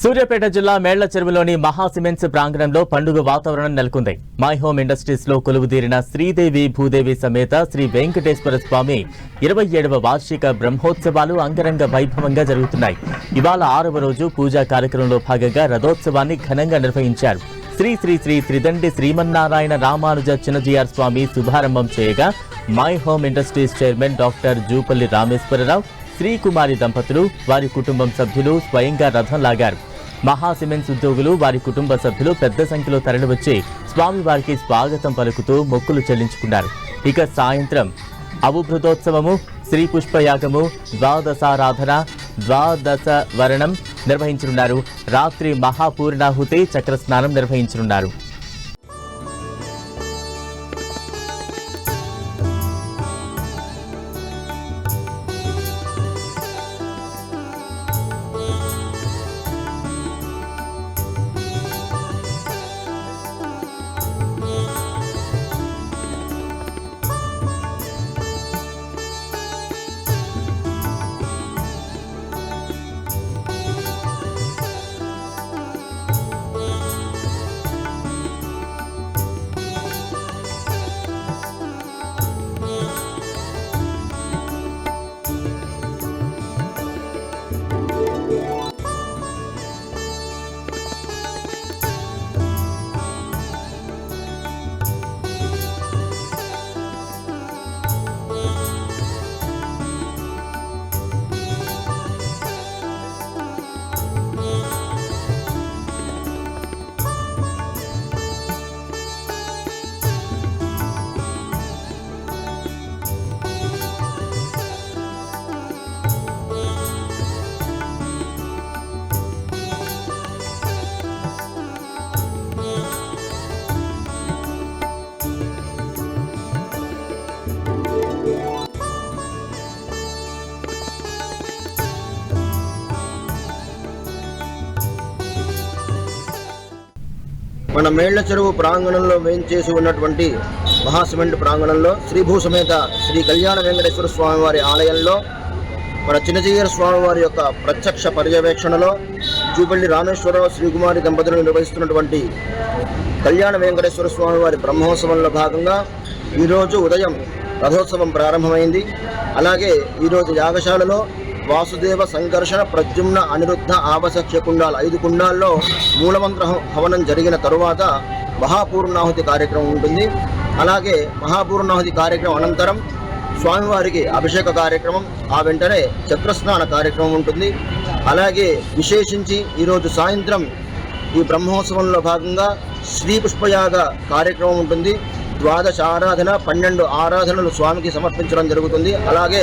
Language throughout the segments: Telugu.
సూర్యాపేట జిల్లా మేళ్ళ చెరువులోని మహా సిమెంట్స్ ప్రాంగణంలో పండుగ వాతావరణం నెలకొంది. మై హోమ్ ఇండస్ట్రీస్లో కొలువుదీరిన శ్రీదేవి భూదేవి సమేత శ్రీ వెంకటేశ్వర స్వామి ఇరవై ఏడవ వార్షిక బ్రహ్మోత్సవాలు అంగరంగ వైభవంగా జరుగుతున్నాయి. ఇవాళ ఆరవ రోజు పూజా కార్యక్రమంలో భాగంగా రథోత్సవాన్ని ఘనంగా నిర్వహించారు. శ్రీ శ్రీ శ్రీ త్రిదండి శ్రీమన్నారాయణ రామానుజ చిన్నజీఆర్ స్వామి శుభారంభం చేయగా My Home Industries chairman doctor Jupally Rameshwararao Srikumari దంపతులు వారి కుటుంబం సభ్యులు స్వయంగా రథం లాగారు. మహా సిమెంట్స్ ఉద్యోగులు వారి కుటుంబ సభ్యులు పెద్ద సంఖ్యలో తరలివచ్చి స్వామివారికి స్వాగతం పలుకుతూ మొక్కులు చెల్లించుకున్నారు. ఇక సాయంత్రం అవుభృతోత్సవము శ్రీ పుష్పయాగము ద్వాదశారాధన ద్వాదశ వరణం నిర్వహించనున్నారు. రాత్రి మహాపూర్ణాహుతి చక్రస్నానం నిర్వహించనున్నారు. మన మేళ్ళ చెరువు ప్రాంగణంలో వేయించేసి ఉన్నటువంటి మహాసిమెంట్ ప్రాంగణంలో శ్రీభూ సమేత శ్రీ కళ్యాణ వెంకటేశ్వర స్వామి వారి ఆలయంలో మన చిన్నజీయర్ స్వామి వారి యొక్క ప్రత్యక్ష పర్యవేక్షణలో జూపల్లి రామేశ్వరరావు శ్రీకుమారి దంపతులు నిర్వహిస్తున్నటువంటి కళ్యాణ వెంకటేశ్వర స్వామి వారి బ్రహ్మోత్సవంలో భాగంగా ఈరోజు ఉదయం రథోత్సవం ప్రారంభమైంది. అలాగే ఈరోజు యాగశాలలో వాసుదేవ సంఘర్షణ ప్రద్యుమ్న అనిరుద్ధ ఆవసఖ్య కుండాలు ఐదు కుండాల్లో మూలమంత్ర హవనం జరిగిన తరువాత మహాపూర్ణాహుతి కార్యక్రమం ఉంటుంది. అలాగే మహాపూర్ణాహుతి కార్యక్రమం అనంతరం స్వామివారికి అభిషేక కార్యక్రమం ఆ వెంటనే చక్రస్నాన కార్యక్రమం ఉంటుంది. అలాగే విశేషించి ఈరోజు సాయంత్రం ఈ బ్రహ్మోత్సవంలో భాగంగా శ్రీ పుష్పయాగ కార్యక్రమం ఉంటుంది. ద్వాదశ ఆరాధన పన్నెండు ఆరాధనలు స్వామికి సమర్పించడం జరుగుతుంది. అలాగే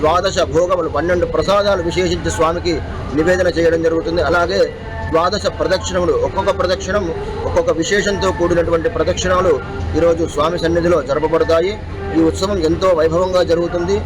ద్వాదశ భోగములు పన్నెండు ప్రసాదాలు విశేషించి స్వామికి నివేదన చేయడం జరుగుతుంది. అలాగే ద్వాదశ ప్రదక్షిణములు ఒక్కొక్క ప్రదక్షిణం ఒక్కొక్క విశేషంతో కూడినటువంటి ప్రదక్షిణాలు ఈరోజు స్వామి సన్నిధిలో జరపబడతాయి. ఈ ఉత్సవం ఎంతో వైభవంగా జరుగుతుంది.